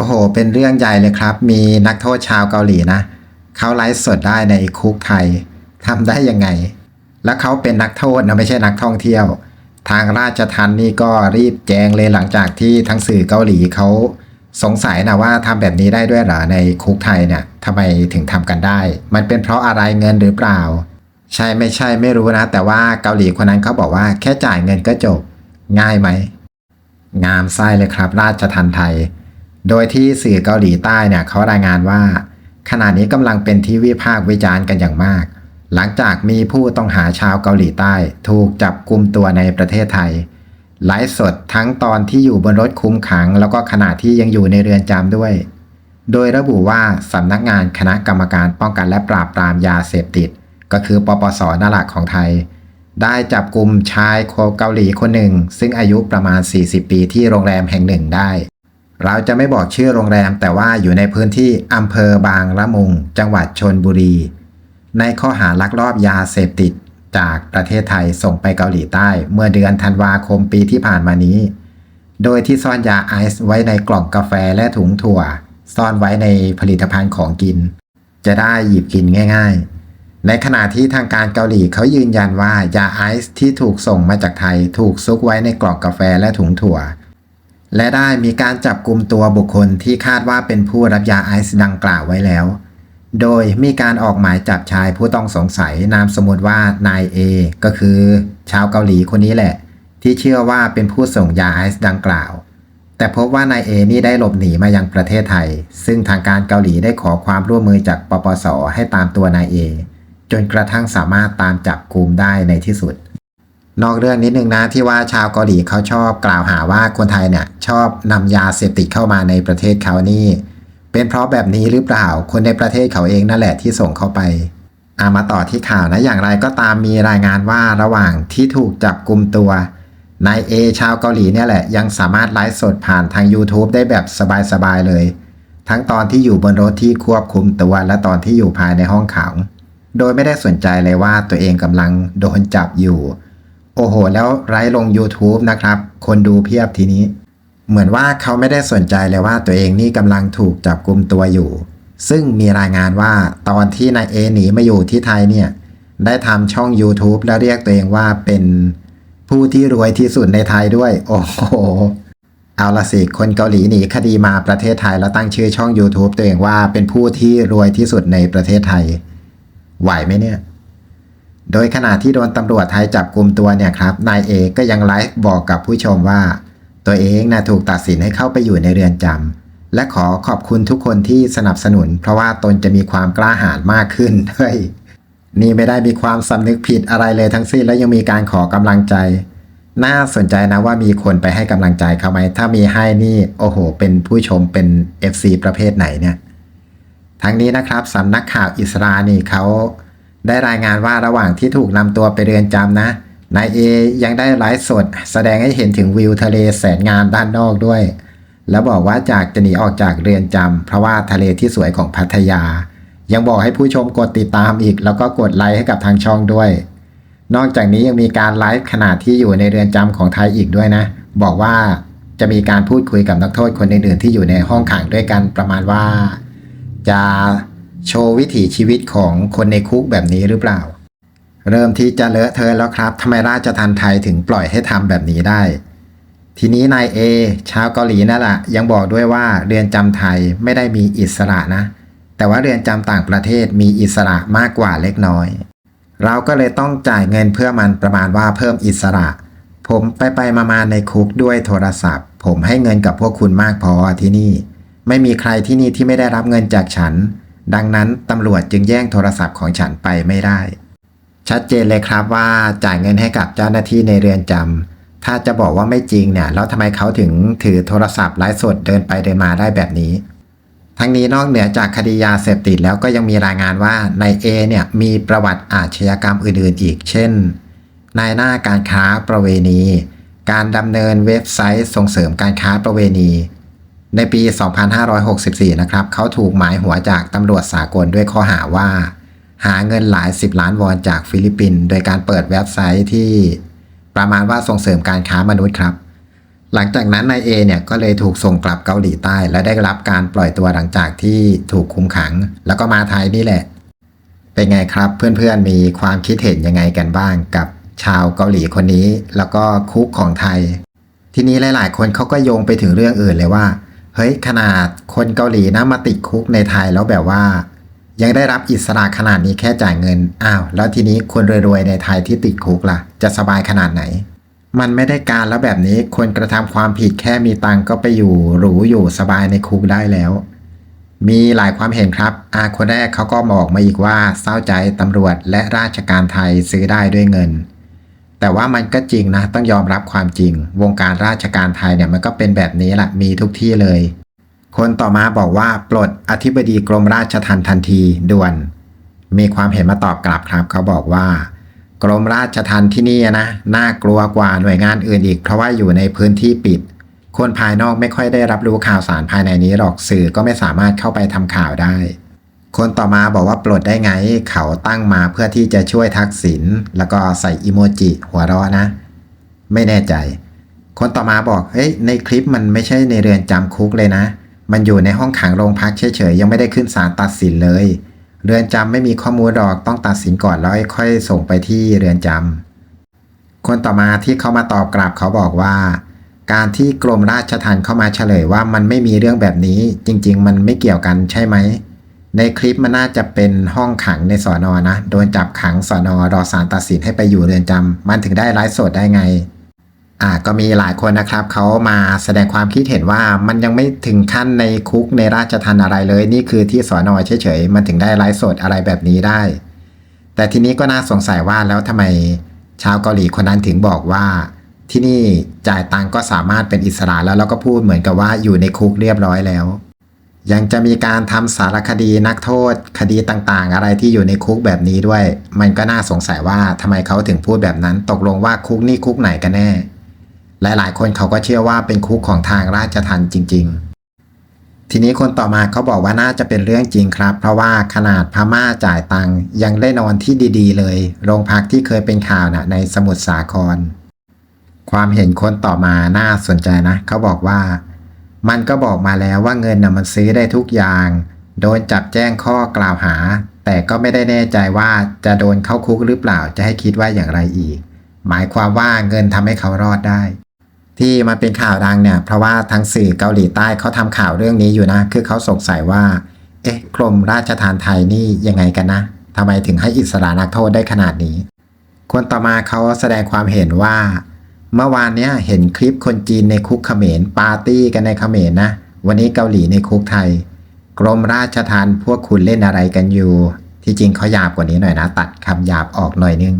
โอ้โห เป็นเรื่องใหญ่เลยครับ มีนักโทษชาวเกาหลีนะ เขาไลฟ์สดได้ในคุกไทยทำได้ยังไง แล้วเขาเป็นนักโทษนะไม่ใช่นักท่องเที่ยว ทางราชทันนี่ก็รีบแจ้งเลยหลังจากที่ทั้งสื่อเกาหลีเขาสงสัยนะว่าทำแบบนี้ได้ด้วยเหรอในคุกไทยเนี่ยทำไมถึงทำกันได้ มันเป็นเพราะอะไรเงินหรือเปล่า ใช่ไม่ใช่ไม่รู้นะ แต่ว่าเกาหลีคนนั้นเขาบอกว่าแค่จ่ายเงินก็จบ ง่ายไหม งามไส้เลยครับ ราชทันไทย โดยที่สื่อเกาหลีใต้เนี่ยเขารายงานว่า ขณะนี้กำลังเป็นที่วิพากษ์วิจารณ์กันอย่างมาก หลังจากมีผู้ต้องหาชาวเกาหลีใต้ ถูกจับกุมตัวในประเทศไทยไลฟ์สดทั้งตอนที่อยู่บนรถคุมขัง แล้วก็ขณะที่ยังอยู่ในเรือนจำด้วย โดยระบุว่าสำนักงานคณะกรรมการป้องกันและปราบปรามยาเสพติด ก็คือปปสนั่นแหละของไทย ได้จับกลุ่มชายโคเกาหลีคนหนึ่ง ซึ่งอายุประมาณ 40 ปีที่โรงแรมแห่งหนึ่งได้ เราจะไม่บอกชื่อโรงแรม แต่ว่าอยู่ในพื้นที่อำเภอบางละมุง จังหวัดชนบุรี ในข้อหาลักลอบยาเสพติดจากประเทศไทยส่งไปเกาหลีใต้ เมื่อเดือนธันวาคมปีที่ผ่านมานี้ โดยที่ซ่อนยาไอซ์ไว้ในกล่องกาแฟและถุงถั่ว ซ่อนไว้ในผลิตภัณฑ์ของกิน จะได้หยิบกินง่าย ๆ ในขณะที่ทางการเกาหลีเขายืนยันว่ายาไอซ์ที่ถูกส่งมาจากไทย ถูกซุกไว้ในกล่องกาแฟและถุงถั่ว และได้มีการจับกลุ่มตัวบุคคลที่คาดว่าเป็นผู้รับยาไอซ์ดังกล่าวไว้แล้ว โดยมีการออกหมายจับชายผู้ต้องสงสัยนามสมมติว่านายเอก็คือ ชาวเกาหลีคนนี้แหละ ที่เชื่อว่าเป็นผู้ส่งยาไอซ์ดังกล่าว แต่พบว่านายเอนี่ได้หลบหนีมายังประเทศไทย ซึ่งทางการเกาหลีได้ขอความร่วมมือจากปปสให้ตามตัวนายเอจนกระทั่งสามารถตามจับกลุ่มได้ในที่สุด นอกเรื่องนิดนึงนะที่ว่าชาวเกาหลีเขาชอบกล่าวหาว่าคนไทยเนี่ยชอบนำยาเสพติดเข้ามาในประเทศเขานี่ เป็นเพราะแบบนี้หรือเปล่าคนในประเทศเขาเองนั่นแหละที่ส่งเข้าไปอามาต่อที่ข่าวนะอย่างไรก็ตามมีรายงานว่าระหว่างที่ถูกจับกลุ่มตัวนายเอชาวเกาหลีเนี่ยแหละยังสามารถไลฟ์สดผ่านทาง YouTube ได้แบบสบายๆเลย ทั้งตอนที่อยู่บนรถที่ควบคุมตัวและตอนที่อยู่ภายในห้องขัง โดยไม่ได้สนใจเลยว่าตัวเองกำลังโดนจับอยู่ โอ้โห แล้วไลฟ์ลง YouTube นะครับ คนดูเพียบทีนี้ เหมือนว่าเขาไม่ได้สนใจเลยว่าตัวเองนี่กำลังถูกจับกลุ่มตัวอยู่ ซึ่งมีรายงานว่าตอนที่นายเอหนีมาอยู่ที่ไทยเนี่ย ได้ทำช่อง YouTube แล้วเรียกตัวเองว่าเป็นผู้ที่รวยที่สุดในไทยด้วย โอ้โห เอาละสิ คนเกาหลีหนีคดีมาประเทศไทยแล้วตั้งชื่อช่อง YouTube ตัวเองว่าเป็นผู้ที่รวยที่สุดในประเทศไทย ไหวไหมเนี่ย โดยขณะที่โดนตำรวจไทยจับกลุ่มตัวเนี่ยครับ นายเอกก็ยังไลฟ์บอกกับผู้ชมว่า ตัวเองนะถูกตัดสินให้เข้าไปอยู่ในเรือนจำและขอขอบคุณทุกคนที่สนับสนุน เพราะว่าตนจะมีความกล้าหาญมากขึ้นเฮ้ยนี่ไม่ได้มีความสำนึกผิดอะไรเลยทั้งสิ้น แล้วยังมีการขอกำลังใจ น่าสนใจนะว่ามีคนไปให้กำลังใจเขาไหม ถ้ามีให้นี่โอ้โห เป็นผู้ชมเป็น FC ประเภทไหนเนี่ยทั้งนี้นะครับสำนักข่าวอิสรานี่เขา ได้รายงานว่าระหว่างที่ถูกนำตัวไปเรือนจำนะ นายเอยังได้ไลฟ์สด แสดงให้เห็นถึงวิวทะเลแสนงามด้านนอกด้วย แล้วบอกว่าจากจะหนีออกจากเรือนจำเพราะว่าทะเลที่สวยของพัทยา ยังบอกให้ผู้ชมกดติดตามอีก แล้วก็กดไลค์ให้กับทางช่องด้วย นอกจากนี้ยังมีการไลฟ์ขณะที่อยู่ในเรือนจำของไทยอีกด้วยนะ บอกว่าจะมีการพูดคุยกับนักโทษคนอื่นๆที่อยู่ในห้องขังด้วยกันประมาณว่า จะ โชว์วิถีชีวิตของคนในคุกแบบนี้หรือเปล่า เริ่มที่จะเลอะเทอะแล้วครับทำไมราชทันไทยถึงปล่อยให้ทำแบบนี้ได้ ทีนี้นายเอชาวเกาหลีนั่นแหละยังบอกด้วยว่าเรือนจำไทยไม่ได้มีอิสระนะ แต่ว่าเรือนจำต่างประเทศมีอิสระมากกว่าเล็กน้อย เราก็เลยต้องจ่ายเงินเพื่อมันประมาณว่าเพิ่มอิสระ ผมไปไปมามาในคุกด้วยโทรศัพท์ ผมให้เงินกับพวกคุณมากพอที่นี่ ไม่มีใครที่นี่ที่ไม่ได้รับเงินจากฉัน ดังนั้นตำรวจจึงแย่งโทรศัพท์ของฉันไปไม่ได้ ชัดเจนเลยครับว่าจ่ายเงินให้กับเจ้าหน้าที่ในเรือนจำถ้าจะบอกว่าไม่จริงเนี่ยแล้วทำไมเขาถึงถือโทรศัพท์ไลฟ์สดเดินไปเดินมาได้แบบนี้ ทั้งนี้นอกเหนือจากคดียาเสพติดแล้วก็ยังมีรายงานว่านายเอเนี่ยมีประวัติอาชญากรรมอื่นๆ อีก เช่นนายหน้าการค้าประเวณี การดำเนินเว็บไซต์ส่งเสริมการค้าประเวณี ในปี 2564 นะครับ เขาถูกหมายหัวจากตำรวจสากลด้วยข้อหาว่า หาเงินหลาย 10 ล้านวอนจากฟิลิปปินส์โดยการเปิดเว็บไซต์ที่ประมาณว่าส่งเสริมการค้ามนุษย์ครับ หลังจากนั้นนายเอเนี่ยก็เลยถูกส่งกลับเกาหลีใต้ และได้รับการปล่อยตัวหลังจากที่ถูกคุมขัง แล้วก็มาไทยนี่แหละ เป็นไงครับเพื่อนๆมีความคิดเห็นยังไงกันบ้างกับชาวเกาหลีคนนี้ แล้วก็คุกของไทย ทีนี้หลาย ๆ คนเขาก็โยงไปถึงเรื่องอื่นเลยว่า เฮ้ยขนาดคนเกาหลีนะมาติดคุกในไทยแล้วแบบว่า ยังได้รับอิสระขนาดนี้แค่จ่ายเงินอ้าวแล้วทีนี้คนรวยๆในไทยที่ติดคุกล่ะ จะสบายขนาดไหน มันไม่ได้การแล้วแบบนี้คนกระทำความผิดแค่มีตังก็ไปอยู่หรูอยู่สบายในคุกได้แล้ว มีหลายความเห็นครับอาคนแรกเขาก็บอกมาอีกว่าเศร้าใจตำรวจและราชการไทยซื้อได้ด้วยเงิน แต่ว่ามันก็จริงนะ ต้องยอมรับความจริง วงการราชการไทยเนี่ยมันก็เป็นแบบนี้แหละมีทุกที่เลย คนต่อมาบอกว่า ปลดอธิบดีกรมราชทัณฑ์ทันทีด่วน มีความเห็นมาตอบกลับครับ เขาบอกว่า กรมราชทัณฑ์ที่นี่นะน่ากลัวกว่าหน่วยงานอื่นอีก เพราะว่าอยู่ในพื้นที่ปิด คนภายนอกไม่ค่อยได้รับรู้ข่าวสารภายในนี้หรอกสื่อก็ไม่สามารถเข้าไปทำข่าวได้ คนต่อมาบอกว่าปลดได้ไง เขาตั้งมาเพื่อที่จะช่วยทักษิณแล้วก็ใส่อีโมจิหัวเราะนะ ไม่แน่ใจ คนต่อมาบอกเฮ้ยในคลิปมันไม่ใช่ในเรือนจำคุกเลยนะ มันอยู่ในห้องขังโรงพักเฉยๆยังไม่ได้ขึ้นศาลตัดสินเลย เรือนจำไม่มีข้อมูลหรอกต้องตัดสินก่อนแล้วค่อยส่งไปที่เรือนจำคนต่อมาที่เขามาตอบกลับเขาบอกว่า การที่กรมราชทัณฑ์เข้ามาเฉลยว่ามันไม่มีเรื่องแบบนี้ จริง ๆ มันไม่เกี่ยวกันใช่ไหม ในคลิปมันน่าจะเป็นห้องขังในสอนอนะ โดนจับขังสอนอรอศาลตัดสินให้ไปอยู่เรือนจำมันถึงได้ไลฟ์สดได้ไง อ่าก็มีหลายคนนะครับ เขามาแสดงความคิดเห็นว่ามันยังไม่ถึงขั้นในคุกในราชทัณฑ์อะไรเลย นี่คือที่สอนอเฉยๆ มันถึงได้ไลฟ์สดอะไรแบบนี้ได้ แต่ทีนี้ก็น่าสงสัยว่าแล้วทำไมชาวเกาหลีคนนั้นถึงบอกว่า ที่นี่จ่ายตังก็สามารถเป็นอิสระแล้วแล้วก็พูดเหมือนกับว่าอยู่ในคุกเรียบร้อยแล้ว ยังจะมีการทำสารคดีนักโทษคดีต่างๆ อะไรที่อยู่ในคุกแบบนี้ด้วย มันก็น่าสงสัยว่าทำไมเขาถึงพูดแบบนั้น ตกลงว่าคุกนี่คุกไหนกันแน่ หลายๆ คนเขาก็เชื่อว่าเป็นคุกของทางราชทัณฑ์จริง ๆ ทีนี้คนต่อมาเขาบอกว่าน่าจะเป็นเรื่องจริงครับ เพราะว่าขนาดพม่าจ่ายตังค์ยังได้นอนที่ดีๆ เลย โรงพักที่เคยเป็นข่าวนะในสมุทรสาคร ความเห็นคนต่อมาน่าสนใจนะ เขาบอกว่า มันก็บอกมาแล้วว่าเงินน่ะมันซื้อได้ทุกอย่าง โดนจับแจ้งข้อกล่าวหา แต่ก็ไม่ได้แน่ใจว่าจะโดนเข้าคุกหรือเปล่าจะให้คิดว่าอย่างไรอีก หมายความว่าเงินทำให้เขารอดได้ ที่มันเป็นข่าวดังเนี่ย เพราะว่าทางสื่อเกาหลีใต้เขาทำข่าวเรื่องนี้อยู่นะ คือเขาสงสัยว่า เอ๊ะกรมราชทานไทยนี่ยังไงกันนะทำไมถึงให้อิสระนักโทษได้ขนาดนี้ คนต่อมาเขาแสดงความเห็นว่า เมื่อวานเนี้ยเห็นคลิปคนจีนในคุกเขมรปาร์ตี้กันในเขมรนะ วันนี้เกาหลีในคุกไทย กรมราชทัณฑ์พวกคุณเล่นอะไรกันอยู่ ที่จริงเขาหยาบกว่านี้หน่อยนะ ตัดคำหยาบออกหน่อยนึง